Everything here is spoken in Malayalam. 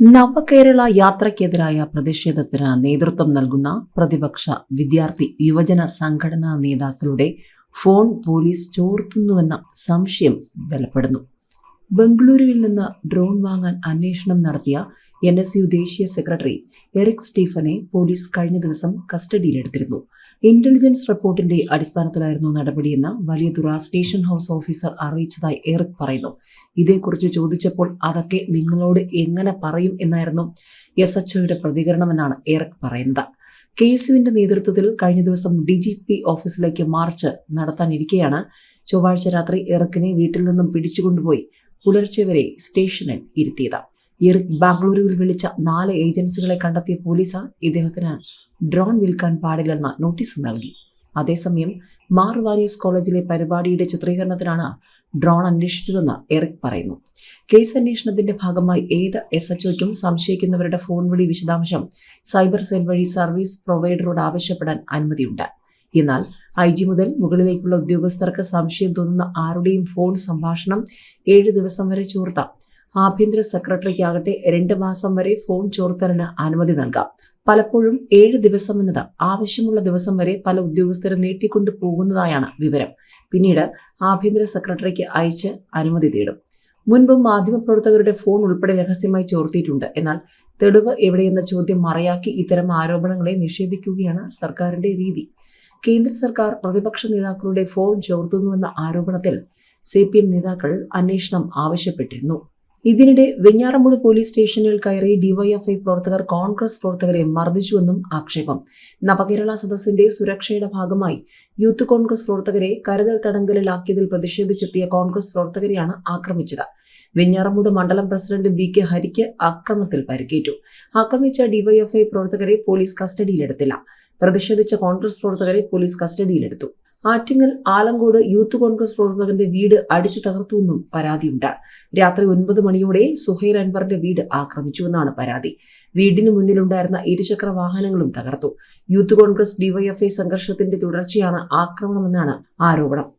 നവകേരള യാത്രയ്ക്കെതിരായ പ്രതിഷേധത്തിന് നേതൃത്വം നൽകുന്ന പ്രതിപക്ഷ വിദ്യാർത്ഥി യുവജന സംഘടനാ നേതാക്കളുടെ ഫോൺ പോലീസ് ചോർത്തുന്നുവെന്ന സംശയം ബലപ്പെടുന്നു ബംഗളൂരുവിൽ നിന്ന് ഡ്രോൺ വാങ്ങാൻ അന്വേഷണം നടത്തിയ എൻ എസ് യു ദേശീയ സെക്രട്ടറി എറിക് സ്റ്റീഫനെ പോലീസ് കഴിഞ്ഞ ദിവസം കസ്റ്റഡിയിലെടുത്തിരുന്നു. ഇന്റലിജൻസ് റിപ്പോർട്ടിന്റെ അടിസ്ഥാനത്തിലായിരുന്നു നടപടിയെന്ന് വലിയതുറ സ്റ്റേഷൻ ഹൌസ് ഓഫീസർ അറിയിച്ചതായി എറിക് പറയുന്നു. ഇതേക്കുറിച്ച് ചോദിച്ചപ്പോൾ അതൊക്കെ നിങ്ങളോട് എങ്ങനെ പറയും എന്നായിരുന്നു എസ് എച്ച് ഒയുടെ പ്രതികരണമെന്നാണ് എറിക് പറയുന്നത്. കെ എസ് യുവിന്റെ നേതൃത്വത്തിൽ കഴിഞ്ഞ ദിവസം ഡി ജി പി ഓഫീസിലേക്ക് മാർച്ച് നടത്താനിരിക്കെയാണ് ചൊവ്വാഴ്ച രാത്രി എറിക്കിനെ വീട്ടിൽ നിന്നും പിടിച്ചുകൊണ്ടുപോയി പുലർച്ചെ വരെ സ്റ്റേഷനിൽ ഇരുത്തിയത്. ബാംഗ്ലൂരുവിൽ വിളിച്ച നാല് ഏജൻസികളെ കണ്ടെത്തിയ പോലീസ് ഇദ്ദേഹത്തിന് ഡ്രോൺ വിൽക്കാൻ പാടില്ലെന്ന നോട്ടീസ് നൽകി. അതേസമയം മാർവാരിസ് കോളേജിലെ പരിപാടിയുടെ ചിത്രീകരണത്തിനാണ് ഡ്രോൺ അന്വേഷിച്ചതെന്ന് എറിക് പറയുന്നു. കേസ് അന്വേഷണത്തിന്റെ ഭാഗമായി ഏത് എസ് എച്ച് ഒയ്ക്കും സംശയിക്കുന്നവരുടെ ഫോൺ വിളി വിശദാംശം സൈബർ സെൽ വഴി സർവീസ് പ്രൊവൈഡറോട് ആവശ്യപ്പെടാൻ അനുമതിയുണ്ട്. എന്നാൽ ഐ ജി മുതൽ മുകളിലേക്കുള്ള ഉദ്യോഗസ്ഥർക്ക് സംശയം തോന്നുന്ന ആരുടെയും ഫോൺ സംഭാഷണം ഏഴ് ദിവസം വരെ ചോർത്ത. ആഭ്യന്തര സെക്രട്ടറിക്കാകട്ടെ രണ്ട് മാസം വരെ ഫോൺ ചോർത്തലിന് അനുമതി നൽകാം. പലപ്പോഴും ഏഴ് ദിവസം എന്നത് ആവശ്യമുള്ള ദിവസം വരെ പല ഉദ്യോഗസ്ഥരും നീട്ടിക്കൊണ്ടു പോകുന്നതായാണ് വിവരം. പിന്നീട് ആഭ്യന്തര സെക്രട്ടറിക്ക് അയച്ച് അനുമതി തേടും. മുൻപും മാധ്യമപ്രവർത്തകരുടെ ഫോൺ ഉൾപ്പെടെ രഹസ്യമായി ചോർത്തിയിട്ടുണ്ട്. എന്നാൽ തെളിവ് എവിടെയെന്ന ചോദ്യം മറയാക്കി ഇത്തരം ആരോപണങ്ങളെ നിഷേധിക്കുകയാണ് സർക്കാരിന്റെ രീതി. കേന്ദ്ര സർക്കാർ പ്രതിപക്ഷ നേതാക്കളുടെ ഫോൺ ചോർത്തുന്നുവെന്ന ആരോപണത്തിൽ സി പി എം നേതാക്കൾ അന്വേഷണം ആവശ്യപ്പെട്ടിരുന്നു ഇതിനിടെ വെഞ്ഞാറമൂട് പോലീസ് സ്റ്റേഷനിൽ കയറി ഡിവൈഎഫ്ഐ പ്രവർത്തകർ കോൺഗ്രസ് പ്രവർത്തകരെ മർദ്ദിച്ചുവെന്നും ആക്ഷേപം. നവകേരള സദസ്സിന്റെ സുരക്ഷയുടെ ഭാഗമായി യൂത്ത് കോൺഗ്രസ് പ്രവർത്തകരെ കരുതൽ തടങ്കലിലാക്കിയതിൽ പ്രതിഷേധിച്ചെത്തിയ കോൺഗ്രസ് പ്രവർത്തകരെയാണ് ആക്രമിച്ചത്. വെഞ്ഞാറമൂട് മണ്ഡലം പ്രസിഡന്റ് ബി കെ ഹരിക്ക് അക്രമത്തിൽ പരിക്കേറ്റു. ആക്രമിച്ച ഡിവൈഎഫ്ഐ പ്രവർത്തകരെ പോലീസ് കസ്റ്റഡിയിലെടുത്തില്ല. പ്രതിഷേധിച്ച കോൺഗ്രസ് പ്രവർത്തകരെ പോലീസ് കസ്റ്റഡിയിലെടുത്തു. ആറ്റിങ്ങൽ ആലങ്കോട് യൂത്ത് കോൺഗ്രസ് പ്രവർത്തകന്റെ വീട് അടിച്ചു തകർത്തുവെന്നും പരാതിയുണ്ട്. രാത്രി ഒൻപത് മണിയോടെ സുഹൈർ അൻവറിന്റെ വീട് ആക്രമിച്ചുവെന്നാണ് പരാതി. വീടിന് മുന്നിലുണ്ടായിരുന്ന ഇരുചക്ര വാഹനങ്ങളും തകർത്തു. യൂത്ത് കോൺഗ്രസ് ഡിവൈഎഫ്ഐ സംഘർഷത്തിന്റെ തുടർച്ചയാണ് ആക്രമണമെന്നാണ് ആരോപണം.